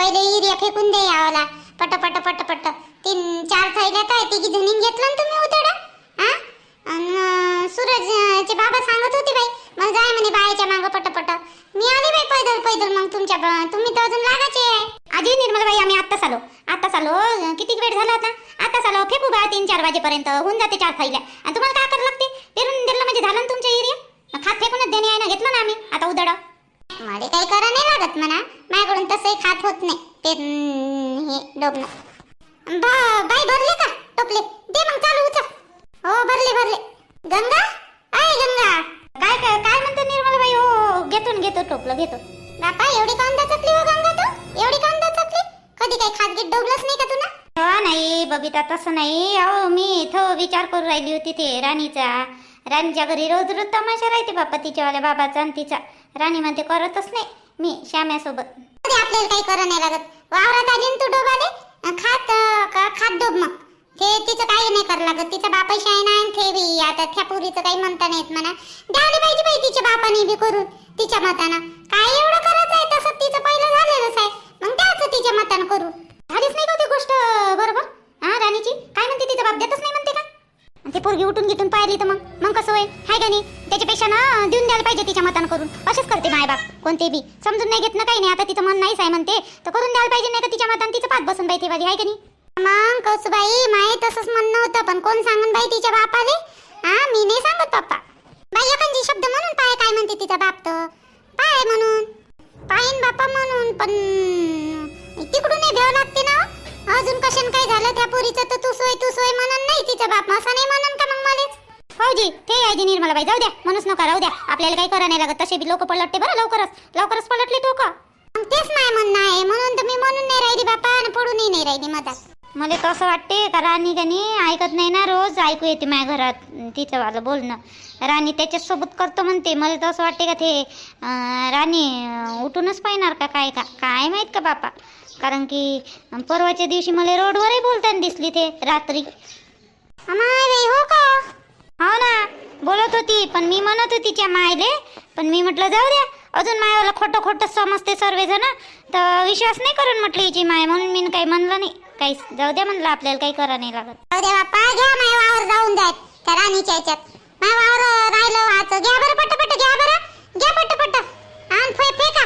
पहिले एरिया फेकून दे यावाला. पट पट पट पट. तीन चार थैल्या काय तिघी जणीन घेतलं ना तुम्ही उतडा हा सूरज चे बाबा सांगत होते बाई. मला जाय म्हणे बायाच्या मागं पट पट. मी आली बाई पैदल पैदल. मग तुमच्या ब- तुम्ही तर अजून लागायचे. आधी निर्मल बाई आम्ही आत्ताच आलो. आत्ताच आलो. किती वेळ झाला आता? आत्ताच आलो. फेकू बा तीन चार वाजेपर्यंत. होऊन जाते चार थैल्या. आणि तुम्हाला काय करावं लागते? पेरून दिलं म्हणजे झालं ना तुमच्या एरिया खात फेकूनच देणे आहे ना घेतलं ना आम्ही. आता उदड मला काही करा नाही लागत म्हणा. माझ्याकडून तसंही खात होत नाही. ते हे डोबन बा बाई भरले का? टोपले? दे मग चालू उचल. हो भरले भरले. गंगा? आय गंगा. काय काय काय म्हणते निर्मल बाई? हो, हो, हो घेतो ना घेतो टोपलं घेतो. बापा एवढी कांदा चकली हो गंगा तू? एवढी कांदा चकली? कधी काही खात घेत डोबलंच नाही का तुला? हो नाही बबिता तसं नाही. अहो मी इथं विचार करून राहिली होती ते राणीचा. राणीच्या घरी रोज रोज तमाशा राहते बाप्पा तिच्यावाल्या बाबाचा आणि तिचा. राणी म्हणते करतच नाही. मी श्याम्यासोबत. आपल्याला काही करा नाही लागत. वावरात आली तू डोबाले? खात का- खात डोब मग. ते तिचं काही नाही कर लागत. तिचा बापा आहे ना आणि ते बी आता त्या पुरीचं काही म्हणता नाहीत म्हणा. द्यायला पाहिजे बाई तिच्या बापाने बी करून तिच्या मतानं. काय एवढं करायचं आहे तसं? तिचं पहिलं झालेलंच आहे. मग द्यायचं तिच्या मतानं करू झालीच नाही का ती गोष्ट बरोबर? हा राणीची? काय म्हणते तिचा बाप? देतच नाही म्हणते का? ते पोरगी उठून गिटून पाहिली तर मग? मग कसं होय हाय का नाही? त्याच्यापेक्षा ना देऊन द्यायला पाहिजे तिच्या मतानं करून. असेच करते माय बाप. कोणते बी समजून नाही घेत ना काही नाही. आता तिचं मन नाहीच आहे म्हणते. तर करून द्यायला पाहिजे नाही तर तिच्या मतानं? तिचं पाच बसून बाई ती बाई हाय का नाही? मग कौसुबाई माय तसंच म्हणणं होतं पण कोण सांगून बाई तिच्या बापाले? हा मी नाही सांगत पप्पा. बाई एखादी शब्द म्हणून पाय काय म्हणते तिचा बाप तर? पाय म्हणून. पायन बापा म्हणून पण तिकडून नाही लागते ना हो? अजून कशाने काय झालं? त्या पोरीचं तर तू सोय तू सोय म्हणून नाही तिचा बाप. असं नाही म्हणून का मग मलेच? ते आहे जी निर्मला बाई. जाऊ द्या म्हणूच नका राहू द्या. आपल्याला काही करा नाही लागत तसे बी लोक पलटते बरं लवकरच. लवकरच पलटले टोक तेच नाही म्हणणं आहे. म्हणून तर मी म्हणून नाही राहिली बापा आणि पडूनही नाही राहिली मधात. मला असं वाटते का राणी कनी ऐकत नाही ना रोज ऐकू येते माझ्या घरात. तिचं वालं बोलणं. राणी त्याच्यासोबत करतो म्हणते. मला तर असं वाटते का ते राणी उठूनच पाहिणार का काय का काय माहीत का बापा? कारण की परवाच्या दिवशी मला रोडवरही बोलताना दिसली ते रात्री. हो का? हो ना बोलत होती पण मी म्हणत होती तिच्या मायले पण मी म्हटलं जाऊ द्या अजून मायाला खोटं खोटं समजते सर्वजण तर विश्वास नाही करून म्हटलं हिची माय म्हणून मी काही म्हणलं नाही काही जाऊ द्या म्हणलं आपल्याला काही करा नाही लागत. जाऊ द्या बाप्पा घ्या माय वावर जाऊन द्या त्या राणीच्या याच्यात माय वावर राहिलं वाच घ्या बरं पट घ्या बरं घ्या पट पट आण फे फेका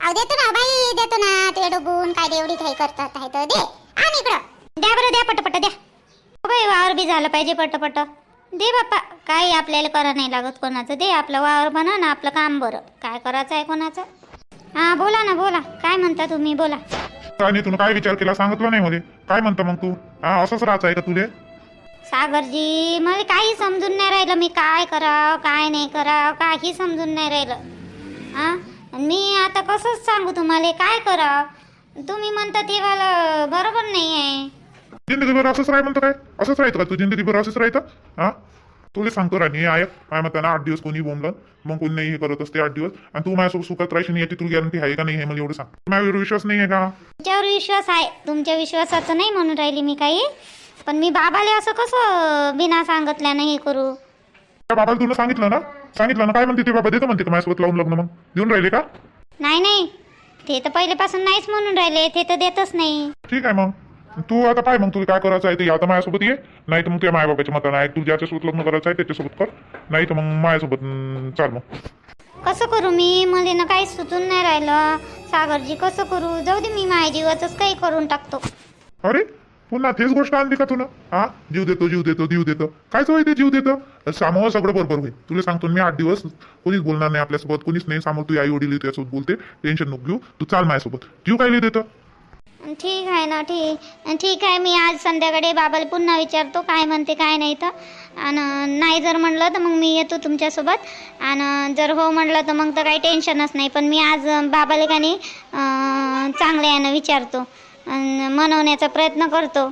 अहो देतो ना बाई देतो ना ते डुबून काय एवढी काही करतात आहे तर दे आण इकडं. द्या बरं द्या पटपट द्या. बाई वावर बी झालं पाहिजे पटपट. दे बाप्पा. काही आपल्याला करा नाही लागत कोणाचं. दे आपलं वावर बना ना आपलं काम बरं. काय करायचं आहे कोणाचं? हा बोला ना बोला. काय म्हणता तुम्ही? बोला. आणि तुला काय विचार केला? सांगितलं नाही मध्ये काय म्हणतं मग तू? हा असंच राहायचं आहे का तुले सागरजी मला काही समजून नाही राहिलं. मी काय करावं काय नाही करावं काही समजून नाही राहिलं. हा? मी आता कसंच सांगू तुम्हाला? काय करावं? तुम्ही म्हणता ते मला बरोबर नाही आहे जिंदगीभर असंच राह म्हणतं काय? असंच राहायचं का तू? जिंदगीभर असंच राहायचं हा? तुला सांगतो राणी ऐक काय म्हणता ना आठ दिवस कोणी बोंबलं मग कोणी नाही हे करत असते आठ दिवस. आणि तू माझ्यासोबत सुखात राहायची याची तुला गॅरंटी आहे का नाही हे मला एवढं सांग. माझ्यावर विश्वास नाही आहे का? तुमच्यावर विश्वास आहे. तुमच्या विश्वासाचं नाही म्हणून राहिली मी काही. पण मी बाबाले असं कसं बिना सांगितल्यानं हे करू? त्या बाबाला तुला सांगितलं ना? सांगितलं ना? काय म्हणते ते बाबा? देतो म्हणते का माझ्यासोबत लावून लग्न मग? देऊन राहिले का? नाही नाही. ते तर पहिल्यापासून नाहीच म्हणून राहिले. ते तर देतच नाही. ठीक आहे मग. तू आता पाय मग तुला काय करायचं आहे ते? आता माझ्यासोबत ये. नाही तर मग तुझ्या मायबाबाच्या मतानं आहे तू ज्याच्यासोबत लग्न करायचं आहे त्याच्यासोबत कर. नाही तर मग माझ्यासोबत अं, चाल मग. कसं करू मी? मला ना काही सुचून नाही राहिलं. सागरजी कसं करू? जाऊ दे मी माझ्या जीवाचंच काही करून टाकतो. अरे पुन्हा तेच गोष्ट आणली का तुला? हा? जीव देतो जीव देतो जीव देतो. काय होय ते जीव देतो? सामोर सगळं बरोबर होईल. तुला सांगतो ना मी आठ दिवस कोणीच बोलणार नाही आपल्यासोबत. कोणीच नाही. समोर तू आई वडील तुझ्यासोबत बोलते. टेन्शन नको घेऊ. तू चाल माझ्यासोबत. जीव काय देतं ठीक आहे ना ठीक. ठीक आहे मी आज संध्याकाळी बाबाला पुन्हा विचारतो काय म्हणते काय नाही तर. आणि नाही जर म्हणलं तर मग मी येतो तुमच्यासोबत. आणि जर हो म्हणलं तर मग तर काही टेन्शनच नाही पण मी आज बाबाला का नाही चांगल्या यानं विचारतो. मनवण्याचा प्रयत्न करतो.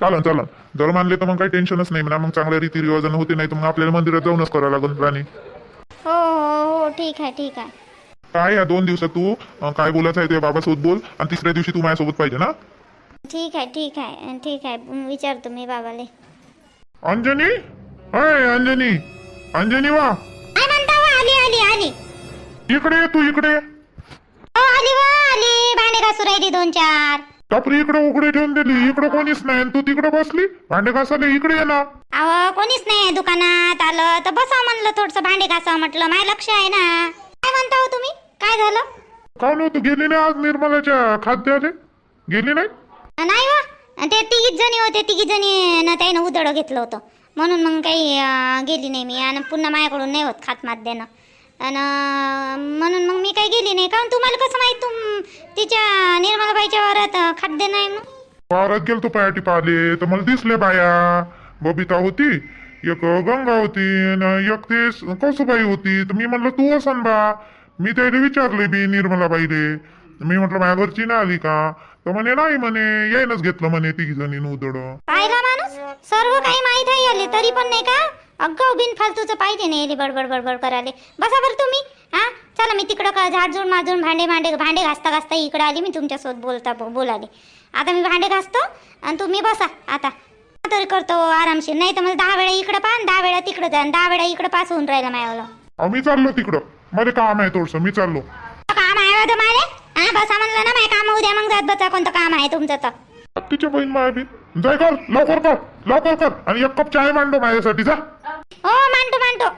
चालन चालन. जर मानले तर मग काही टेन्शनच नाही म्हणा. मग चांगल्या रीती रिवाजानं होते नाही तर मग आपल्याला मंदिरात जाऊनच करावं लागेल राणी. हो हो हो. ठीक आहे ठीक आहे. काय या दोन दिवसात तू? अं, काय बोलायचं आहे तुझ्या बाबासोबत बोल आणि तिसऱ्या दिवशी तू माझ्यासोबत पाहिजे ना? ठीक आहे ठीक आहे ठीक आहे. विचारतो मी बाबाले. अंजनी? अय अंजनी. अंजनी वा. काय म्हणता वा? आली आली आली. इकडे ये तू इकडे हो आली वा आली. भांडे घासू राहिली दोन चार. टपरी इकडे उघडी ठेवून दिली. इकडे कोणीच नाही. आणि तू तिकडे बसली. भांडे घासाले इकडे ये ना. अहो कोणीच नाही दुकानात. आलं तर बसा म्हणलं थोडस. भांडे घासा म्हटलं. माझं लक्ष आहे ना. काय म्हणता हो तुम्ही? काय झालं? का न तू गेली नाही आज निर्मलाच्या खाद्याले? गेली नाही? नाही हो. ते तिघीच जणी होते तिघी जणी ना त्यानं उदळ घेतलं होतं. म्हणून मग काही अं, गेली नाही मी. आणि पुन्हा माझ्याकडून नाही होत खात मात देणं. आणि म्हणून मग मी काही गेली नाही. कारण तुम्हाला कसं माहीत तुम तिच्या निर्मलाबाईच्या वरात अं, खाद्य नाही मग? वावरात गेलतो पायाटी पाहिले. तर मला दिसले बाया. बबिता होती. एक गंगा होती आणि एक ते कौसुबाई होती. तर मी म्हणलं तू असन बा. मी त्याला विचारले बी निर्मलाबाईले. मी म्हटलं माझ्या घरची ना आली का? तर म्हणे नाही म्हणे यायनच घेतलं म्हणे तिघी जणी उदड पाहिला माणूस सर्व काही माहीत आहे याले तरी पण नाही का? अगं बिन फालतूचं पाहिजे नाही याले बडबड बडबड करायले. बसा बरं तुम्ही हा? चला मी तिकडं का झाडझूड माजून भांडे भांडे भांडे घासता घासता इकडे आली मी तुमच्यासोबत बोलता बो- बोलाले. आता मी भांडे घासतो आणि तुम्ही बसा आता. तरी करतो आरामशीर. नाही तर मला दहा वेळा इकडं पा आणि दहा वेळा तिकडं जा दहा वेळा इकडं पास होऊन राहिला मायावलं अहो मी चाललो तिकडं. मला काम आहे थोडस मी चाललो. काम आहे होतं मारे हा बसा म्हणलं ना माझ्या काम उद्या मग जात बसा. कोणतं काम आहे तुमचं तर? तिच्या बहीण माया बी जाय कर लवकर कर लवकर कर. आणि एक कप चाय मांडो माझ्यासाठी जा. हो मांडतो मांडतो.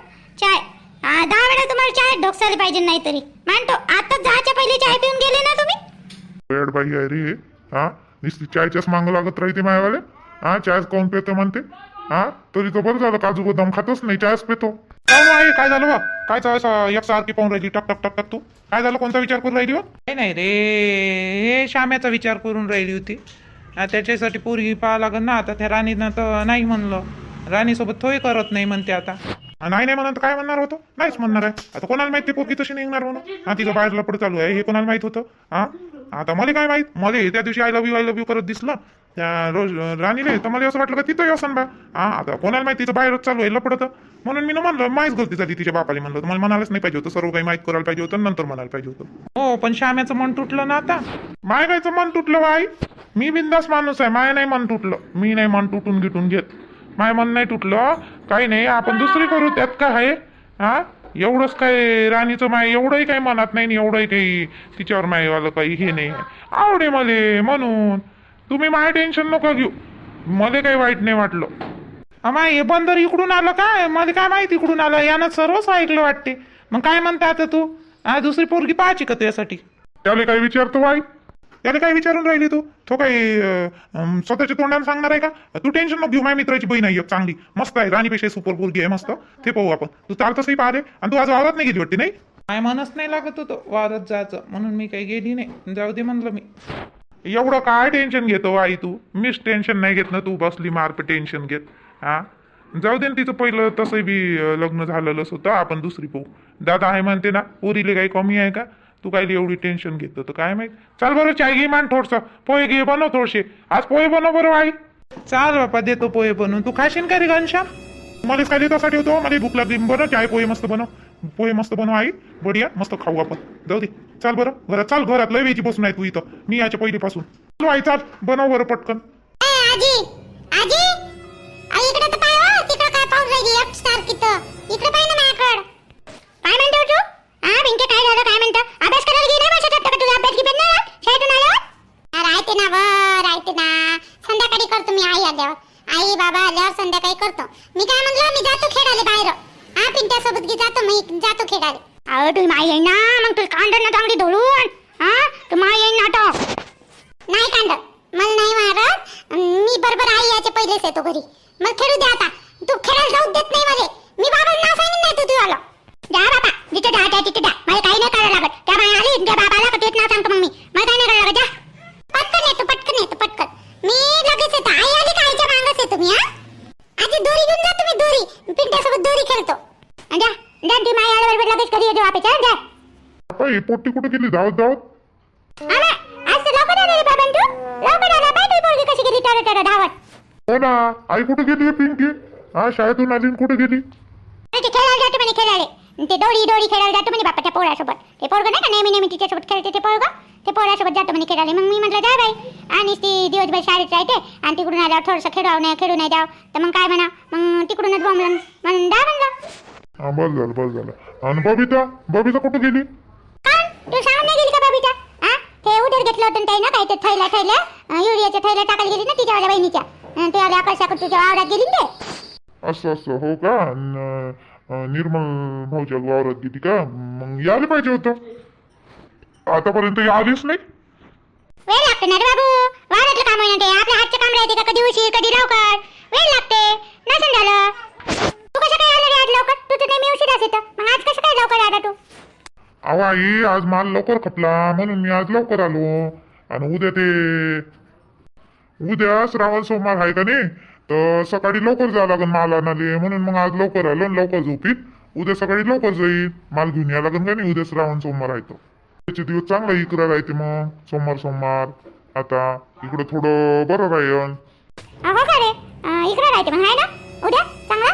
चाय. दहा वेळा तुम्हाला चाय ढोकसाली पाहिजे नाही तरी मांडतो. आता जायच्या पहिले चाय पिऊन गेले ना तुम्ही? वेड बाई आहे रे. हा नुसती चायच्याच मांग लागत राहते मायावाले हा चायच कोण पेतो म्हणते. हा तरी तर बरं झालं काजू बदाम खातच नाही चायच पेतो. काय मग आई, काय झालं बा? काय चाय एकसारखी पाहून राहिली टक टक टक टक तू? काय झालं कोणता विचार करून राहिली बा नाही नाही रे हे श्याम्याचा विचार करून राहिली होती. त्याच्यासाठी पोरगी पाहा लागन ना आता त्या राणीनं तर नाही म्हणलं. राणीसोबत थोय करत नाही म्हणते आता. नाही नाही म्हणत काय म्हणणार होतं नाहीच म्हणणार आहे. आता कोणाला माहिती पोरगी तशी निघणार म्हणून? हा तिचं बाहेर लपड चालू आहे हे कोणाला माहीत होतं? हा? आता मला काय माहीत? मला त्या दिवशी I love you I love you करत दिसलं. त्या रोज राणीले तर मला असं वाटलं का तिथं असन बा. हा आता कोणाला माहिती तिचं बाहेरच चालू आहे लपडत. म्हणून मी म्हणलं माहीत गलती झाली तिच्या बापाली म्हणलं. तर मला म्हणायलाच नाही पाहिजे होतं सर्व काही माहीत करायला पाहिजे होतं नंतर म्हणायला पाहिजे होतं. हो पण श्याम्याचं मन तुटलं ना आता. मायगायचं मन तुटलं बाई. मी बिंदास माणूस आहे माय नाही मन तुटलं. मी नाही मन तुटून गिटून घेत. माय मन नाही तुटलं काही नाही आपण दुसरी करू त्यात काय? आहे हा एवढंच काय राणीचं माय एवढंही काही मनात नाही एवढंही काही तिच्यावर मायवालं काही हे नाही. आवडे मले म्हणून. तुम्ही माय टेन्शन नका घेऊ. मला काही वाईट नाही वाटलं. अमा हे बंदर इकडून आलं काय? मला काय माहिती इकडून आलं? यानं सर्वच ऐकलं वाटते. मग काय म्हणता आता तू? हा दुसरी पोरगी पाहायची का तुझ्यासाठी? त्याला काही विचारतो बाई त्याला काय विचारून राहिली तू? तो काही अं, स्वतःच्या तोंडाने सांगणार आहे का? तू टेन्शन नको घेऊ माझ्या मित्राची बहीण आहे एक चांगली. मस्त आहे राणीपेक्षा सुपर पोरगी आहे मस्त. ते पाहू आपण. तू चालतंसही पाहिले आणि तू आज वावरात नाही गेली वाटते नाही? काय मनच नाही लागत होतं वारत जायचं. म्हणून मी काही गेली नाही. जाऊ दे म्हणलं मी. एवढं काय टेन्शन घेतो आई तू? मीच टेन्शन नाही घेत ना तू? बसली मार्प टेन्शन घेत. हा? जाऊ दे ना तिचं पहिलं तसं बी लग्न झालेलंच होतं. आपण दुसरी पाहू. दादा आहे म्हणते ना पोरीले काही कमी आहे का? तू काय एवढी टेन्शन घेतो तर काय माहीत? चाल बरं चाय घे मान थोडस. पोहे घे बनव थोडसे. आज पोहे बनव बरं आई. चाल बापा देतो पोहे बनवून. तू खाशील का रे घनश्याम? मला काय देतासाठी होतो मला भूक लागली. बरं चाय पोहे मस्त बनव. पोहे मस्त बनव आई. बढिया मस्त खाऊ आपण. जाऊ दे. चाल बरं. घरात चाल घरात. लय वेळची बसून आहे तू इथं. मी याच्या पहिलीपासून. चल आई चाल. बनव बरं पटकन. आजी! आजी! आई इकडे तर पाय हो. तिकडे काय पाहून राहिली एक इकडे पाय ना माझ्याकडे. काय म्हणतो तू हा काय झालं काय म्हणतो? अभ्यास करायला माझ्या अभ्यास ना शाळेतून राहते ना व राहते ना. संध्याकाळी करतो मी आई आल्यावर. आई बाबा आल्यावर संध्याकाळी करतो. मी काय म्हणलं? मी जातो खेळायला बाहेर. हा पिंट्या सोबत जातो मी? जातो खेळायला. अहो तुम्ही माई येईन ना. मग तुला कांडण ना चांगली धुळून. हा? तू माई येईन नाटक नाही कांड. मला नाही मारत. मी बरोबर आई याच्या पहिलेच येतो घरी. मग खेळू दे आता तू खेळायला जाऊ देत नाही मला मी बाबा नाव सांगेन नाही तू तुला जा बाबा जिथे जा जा तिथे जा मला काही नाही करायला लागत त्या बाई आली त्या बाबाला का तेच नाव सांगतो मग मी मला काही नाही करायला लागत जा पटकन येतो पटकन येतो पटकन मी लगेच येतो आई आली का आईच्या मागच येतो मी हा आधी दोरी घेऊन जा तुम्ही दोरी पिंट्यासोबत दोरी खेळतो आणि जा जा ती माई आल्यावर लगेच कधी येतो वापेच्या जा बाई पोट्टी कुठे गेली? धावत धावत. हो ना. आई कुठे गेली पिंकी? हा शाळेतून आली कुठे गेली? खेळायला जातो म्हणे खेळायला. ते दोरी दोरी खेळायला जातो म्हणे बापाच्या पोरासोबत. ते पोरग नाही का नेहमी नेहमी तिच्यासोबत खेळते ते पोरग? ते पोरासोबत जातो म्हणे खेळायला. मग मी म्हटलं जा बाई. आणि ती दिवसभर शाळेत राहते आणि तिकडून आल्यावर थोडंसं खेळाव नाही खेळू नाही द्याव. तर मग काय म्हणा मग तिकडूनच बोंबलं म्हणून जा म्हणलं. हा बस झालं बस झालं. आणि बबिता? बबिता कुठे गेली? तू सांगून नाही गेली का बाबीचा हा ते उधर घेतलं होतं ना काय ते थैल्या थैल्या? युरियाच्या थैल्या टाकायला गेली ना तिच्यावाल्या बहिणीच्या. अं, ते आल्या आकाशाकडे तुझ्या वावरात गेली ना ते? असं असं हो का? अं, निर्मल भाऊच्या वावरात गेली का? मग यायला पाहिजे होतं. आतापर्यंत आलीच नाही. वेळ लागते ना रे बाबू. वावरातलं काम आहे ना ते. आपल्या हातचं काम राहते का? कधी उशीर कधी लवकर. वेळ लागते. नसून झालं तू कसं काय आलं रे आज लवकर तू तर नेहमी उशिराच येतं मग आज कसं काय लवकर आला तू अहो आई आज माल लवकर खपला म्हणून मी आज लवकर आलो. आणि उद्या ते उद्या श्रावण सोमवार आहे का नाही? तर सकाळी लवकर जावं लागेल माल आणाले म्हणून मग आज लवकर आलो लवकर झोपीत उद्या सकाळी लवकर जाईल माल घेऊन यावं लागेल का नाही? उद्या श्रावण सोमवार आहे तो त्याचे दिवस चांगला इकडं राहते मग सोमवार सोमवार. आता इकडं थोडं बरं राहील अहो का रे? अं, इकडं राहते मग आहे ना? उद्या? चांगला?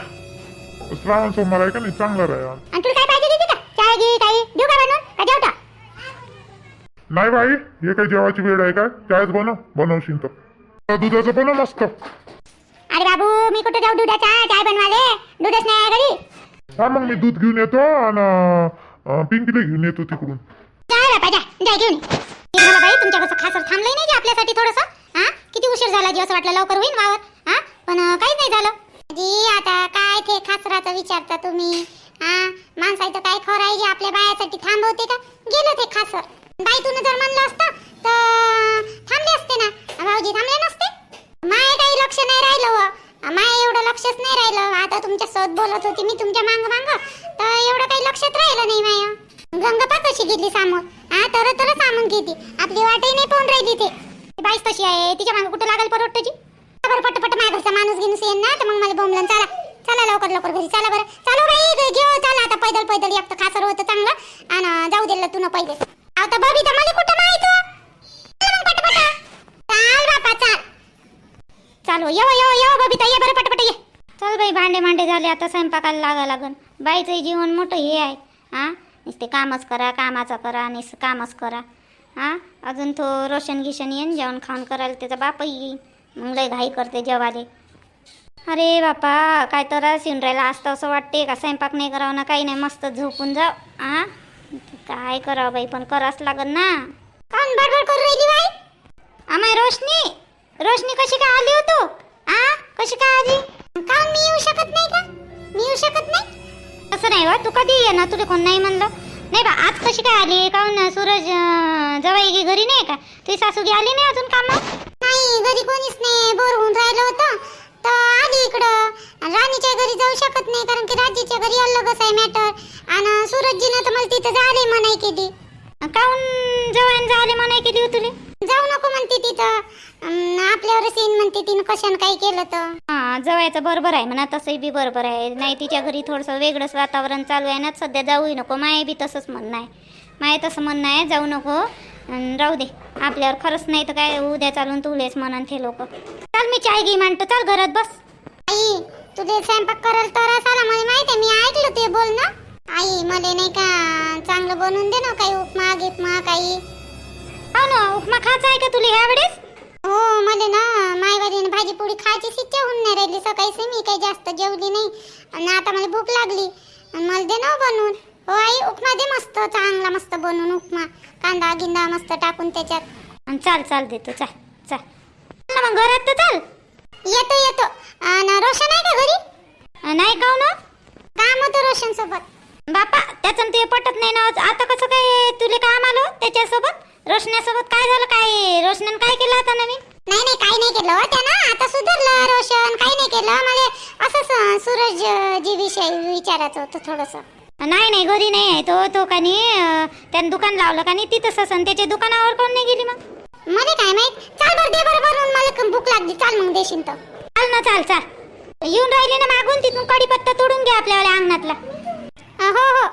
श्रावण सोमवार आहे का नाही? चांगला राहील आणि तुला काय पाहिजे तिथे का चाय घे काही देऊ का बनवून का जेवता नाही बाई हे काय जेवायची वेळ आहे काय? चायच बनव बनवशील तर. दुधाचं बनव मस्त. अरे बाबू मी कुठे जाऊ दुधाचा? चाय बनवाले? दूधच नाही आहे घरी. हा मग मी दूध घेऊन येतो आणि पिंकीला घेऊन येतो तिकडून. जा बापा जा जा घेऊन ये. हे झालं बाई तुमच्या कसं खासर थांबलंय नाही जे आपल्यासाठी थोडस? हा? किती उशीर झाला जी असं वाटलं लवकर होईल वावर? हा? पण अं, काहीच नाही झालं. जी आता काय ते खासराचं विचारता तुम्ही? हा? माणसाचं काय खरं आहे जे आपल्या बायासाठी थांबवते का? गेलं ते खासर बाई तुनं जर म्हणलं असतं तर थांबले असते ना. भाऊजी थांबले नसते? माय काही लक्ष नाही राहिलं व. माय एवढं लक्षच नाही राहिलं. आता तुमच्यासोबत बोलत होती मी तुमच्या मांग मांग. तर एवढं काही लक्षात राहिलं नाही माय. गंगा कशी गेली सामोर हा तर तर सामून घेते आपली वाटही नाही पाहून राहिली ते बाईस तशी आहे. तिच्या मांग कुठं लागेल परवडतं तुझी बरं पटपट माझ्या घरचा माणूस घेऊन येईन ना. तर मग मला बोंबलन. चला. चला लवकर लवकर घरी. चला बरं. चालू बाई घेऊ चला आता पैदल पैदल. एक तर खासर होतं चांगलं. आणि जाऊ दिलं तू न पहिले. आता बबी मला कुठं माहीत चल चाल बापा चाल. चालो हो, येव हो, येव हो, येव बबिता ये बरं पटपट ये. चल बाई भांडे भांडे झाले आता स्वयंपाकाला लागा लागन. बाईचं जीवन मोठं हे आहे. हा? नुसते कामच करा कामाचं करा नुस कामच करा. हा? अजून तो रोशन गिशन येईन जेवण खाऊन करायला त्याचा बापही येईन. मग लय घाई करते जेवाले. अरे बापा काय तर येऊन राहिला असतं असं वाटते का? स्वयंपाक नाही करावं ना काही नाही मस्त झोपून जाव हा? काय करावं बाई पण करावंच लागन ना. काऊन बडबड करू राहिली बाई. आम्ही रोशनी रोशनी कशी काय आली होतो आ? कशी काय आली? काऊन मी येऊ शकत नाही का? मी येऊ शकत नाही? असं नाही वा तू कधी ये ना तुला कोण नाही म्हणलं. नाही बा आज कशी काय आली? काऊन सूरज जवळ जवाई घरी नाही का? तुझी सासूगी आली नाही अजून कामात नाही घरी कोणीच नाही बोर होऊन राहिलं होतं. तर आली इकडं. राणीच्या घरी जाऊ शकत नाही कारण की राजीच्या घरी अलगच आहे मॅटर आणि सूरजजीनं तर मला तिथं जाले मनाई केली. काऊन जवान झाले मनाई केली हो तुले? जाऊ नको म्हणते तिथं. आपल्यावरच येईन म्हणते तिनं कशानं काही केलं तर. हा जवायचं बरोबर आहे म्हणा तसंही बी बरोबर आहे. नाही तिच्या घरी थोडंसं वेगळंच वातावरण चालू आहे ना सध्या जाऊही नको. माये बी तसंच म्हणणं आहे. माये तसं म्हणणं आहे जाऊ नको. राहू दे. आपल्यावर खरंच नाही तर काय उद्या चालून तुलेच म्हणन ते लोक. चल मी चाय घे म्हणतो चल घरात बस. आई तुझे स्वयंपाक कराल तर आला मला माहिती आहे मी ऐकलं ते बोल ना. आई मला नाही का चांगलं बनवून दे ना काही उपमा गिपमा काही. हो ना उपमा खायचा आहे का तुला यावेळेस हो मला ना मायवारीने भाजी पोळी खायची इच्छा होऊन नाही राहिली सकाळीच मी काही जास्त जेवली नाही. आणि आता मला भूक लागली. आणि मला दे ना बनवून. हो आई उपमा दे मस्त चांगला मस्त बनवून उपमा. कांदा गिंदा मस्त टाकून त्याच्यात. चाल चाल देतो चाल. चाल मग घरात तर चाल. येतो येतो. आणि रोशन आहे का घरी? नाही का ना? काम होतं रोशन सोबत बापा त्याचं ते पटत नाही ना आता कसं काय तुले काम आलं त्याच्यासोबत? रोशनासोबत काय झालं? काय रोशनानं काय केलं आता नवीन? नाही नाही काही नाही केलं हो त्यानं. आता सुधारलं रोशन. काही नाही केलं. मला असंच सूरज जी विषय विचारायचं होतं थोडंसं. नाही नाही घरी नाही आहे. तो तो का नाही त्यानं दुकान लावलं का नाही तिथंच असं त्याच्या दुकानावर कोण नाही गेली मग? मला काय माहीत चाल बरं दे बरं भरून मला भूक लागली. चाल मग देशील तर. चाल ना चाल चाल. येऊन राहिले ना मागून तिथून कडीपत्ता तोडून घ्या आपल्या अंगणातला. हो हो.